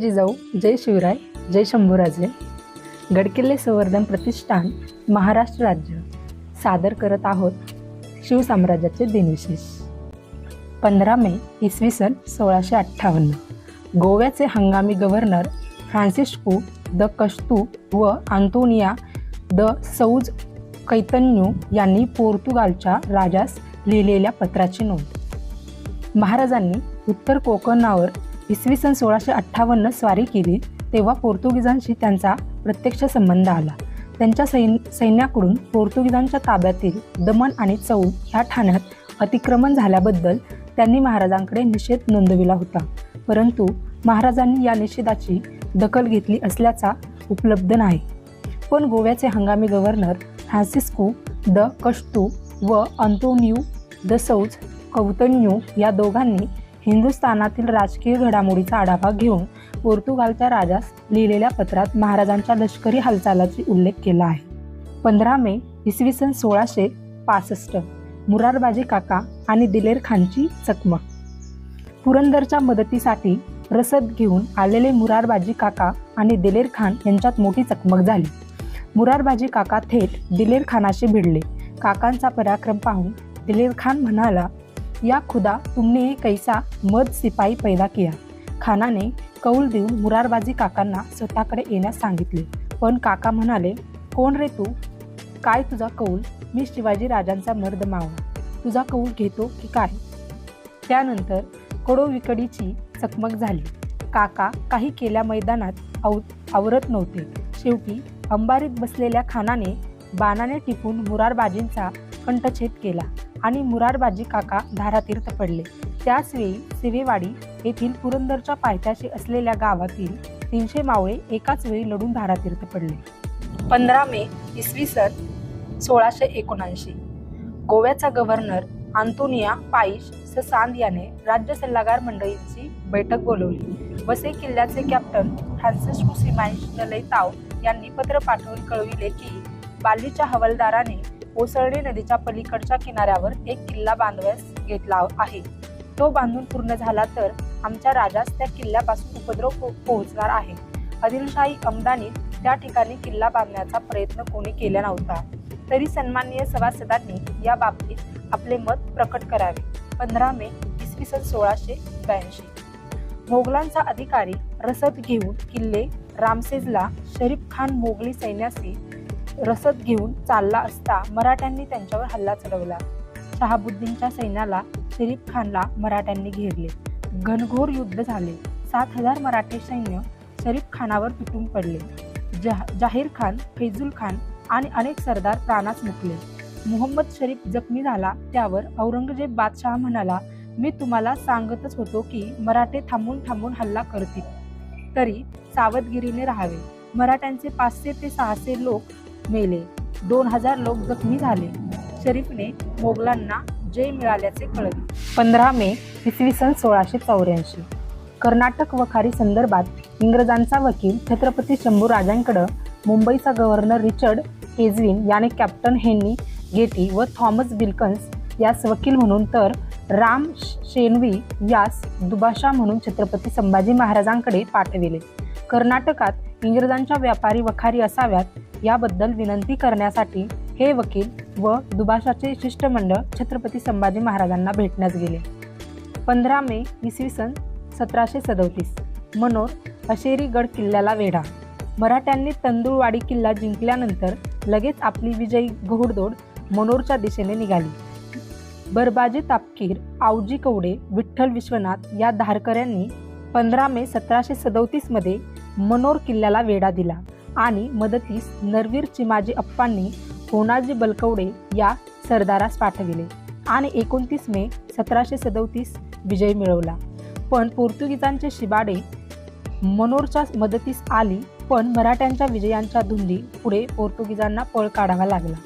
जय जिजाऊ जय शिवराय जय शंभूराजे. गडकिल्ले संवर्धन प्रतिष्ठान महाराष्ट्र राज्य. सादर करत आहोत शिवसाम्राज्याचे दिनविशेष. पंधरा मे इसवी सन सोळाशे अठ्ठावन्न. गोव्याचे हंगामी गव्हर्नर फ्रान्सिस्को द कस्तू व आंतोनिया द सौज कैतन्यू यांनी पोर्तुगालच्या राजास लिहिलेल्या पत्राची नोंद. महाराजांनी उत्तर कोकणावर इसवी सन सोळाशे अठ्ठावन्न स्वारी केली तेव्हा पोर्तुगीजांशी त्यांचा प्रत्यक्ष संबंध आला. त्यांच्या सैन सैन्याकडून पोर्तुगीजांच्या ताब्यातील दमण आणि चौल ह्या ठाण्यात अतिक्रमण झाल्याबद्दल त्यांनी महाराजांकडे निषेध नोंदविला होता. परंतु महाराजांनी या निषेधाची दखल घेतली असल्याचा उपलब्ध नाही. पण गोव्याचे हंगामी गव्हर्नर फ्रान्सिस्को द कष्टू व अंतोनियू द सौज कौतन्यू या दोघांनी हिंदुस्थानातील राजकीय घडामोडीचा आढावा घेऊन पोर्तुगालच्या राजास लिहिलेल्या पत्रात महाराजांच्या लष्करी हालचालाची उल्लेख केला आहे. पंधरा मे इसवी सन सोळाशे पासष्ट. मुरारबाजी काका आणि दिलेर खानची चकमक. पुरंदरच्या मदतीसाठी रसद घेऊन आलेले मुरारबाजी काका आणि दिलेर खान यांच्यात मोठी चकमक झाली. मुरारबाजी काका थेट दिलेर खानाशी भिडले. काकांचा पराक्रम पाहून दिलेर खान म्हणाला या खुदा तुमने एक कैसा मद सिपाई पैदा किया? खानाने कौल देऊन मुरारबाजी काकांना स्वतःकडे येण्यास सांगितले. पण काका म्हणाले कोण रे तू? काय तुझा कौल? मी शिवाजी राजांचा मर्द मावळा. तुझा कौल घेतो की काय? त्यानंतर कडोविकडीची चकमक झाली. काका काही केल्या मैदानात आव आवरत नव्हते. शेवटी अंबारीत बसलेल्या खानाने बाणाने टिपून मुरारबाजींचा कंठछेद केला. आणि मुरारबाजी काका धारातीर्थ पडले. त्याचवेळी सिवेवाडी येथील पुरंदरच्या पायथ्याशी असलेल्या गावातील तीनशे मावळे एकाच वेळी लढून धारातीर्थ पडले. पंधरा मे इसवी सन सोळाशे एकोणऐंशी. गोव्याचा गव्हर्नर आंतोनिया पाईश ससांद याने राज्य सल्लागार मंडळींची बैठक बोलवली. वसे किल्ल्याचे कॅप्टन फ्रान्सिस्को सिमांश नलैताव यांनी पत्र पाठवून कळविले की बाल्लीच्या हवालदाराने ओसळणे नदीच्या पलीकडच्या किनाऱ्यावर एक किल्ला बांधव्यास घेतला आहे. तो बांधून पूर्ण झाला तर आमच्या राजास त्या किल्ल्यापासून उपद्रव पोहोचणार आहे. आदिलशाही अमदानी त्या ठिकाणी किल्ला बांधण्याचा प्रयत्न कोणी केला नव्हता. तरी सन्माननीय सभासदांनी या बाबतीत आपले मत प्रकट करावे. पंधरा मे इसवी सन सोळाशे ब्याऐंशी. मोगलांचा अधिकारी रसद घेऊन किल्ले रामसेजला शरीफ खान मोगली सैन्याशी रसद घेऊन चालला असता मराठ्यांनी त्यांच्यावर हल्ला चढवला. शहाबुद्दीनच्या सैन्याला शरीफ खानला मराठ्यांनी घेरले. घनघोर युद्ध झाले. सात हजार मराठे सैन्य शरीफ खानावर तुटून पडले. जहा जाहीर खान फैजुल खान आणि अनेक सरदार प्राणास मुकले. मोहम्मद शरीफ जखमी झाला त्यावर औरंगजेब बादशाह म्हणाला मी तुम्हाला सांगतच होतो की मराठे थांबून थांबून हल्ला करतील. तरी सावधगिरीने राहावे. मराठ्यांचे पाचशे ते सहाशे लोक मेले. दोन हजार लोक जखमी झाले. शरीफने मोगलांना जय मिळाल्याचे कळले. पंधरा मे इसवी सन सोळाशे चौऱ्याऐंशी. कर्नाटक वखारी संदर्भात इंग्रजांचा वकील छत्रपती शंभू राजांकडं मुंबईचा गव्हर्नर रिचर्ड केजविन याने कॅप्टन हेनरी गेटी व थॉमस बिल्कन्स यास वकील म्हणून तर राम शेनवी यास दुभाषा म्हणून छत्रपती संभाजी महाराजांकडे पाठविले. कर्नाटकात इंग्रजांच्या व्यापारी वखारी असाव्यात याबद्दल विनंती करण्यासाठी हे वकील व दुभाषाचे शिष्टमंडळ छत्रपती संभाजी महाराजांना भेटण्यास गेले. पंधरा मे इसवी सन सतराशे सदोतीस. मनोर अशेरी गड किल्ल्याला वेढा. मराठ्यांनी तंदुळवाडी किल्ला जिंकल्यानंतर लगेच आपली विजयी घोडदौड मनोरच्या दिशेने निघाली. बरबाजी तापकीर आवजी कवडे विठ्ठल विश्वनाथ या धारकऱ्यांनी पंधरा मे सतराशे सदोतीसमध्ये मनोर किल्ल्याला वेढा दिला. आणि मदतीस नरवीर चिमाजी अप्पांनी होनाजी बलकवडे या सरदारास पाठविले आणि एकोणतीस मे सतराशे सदोतीस विजय मिळवला. पण पोर्तुगीजांचे शिबाडे मनोरच्या मदतीस आली पण मराठ्यांच्या विजयांच्या धुंदी पुढे पोर्तुगीजांना पळ काढावा लागला.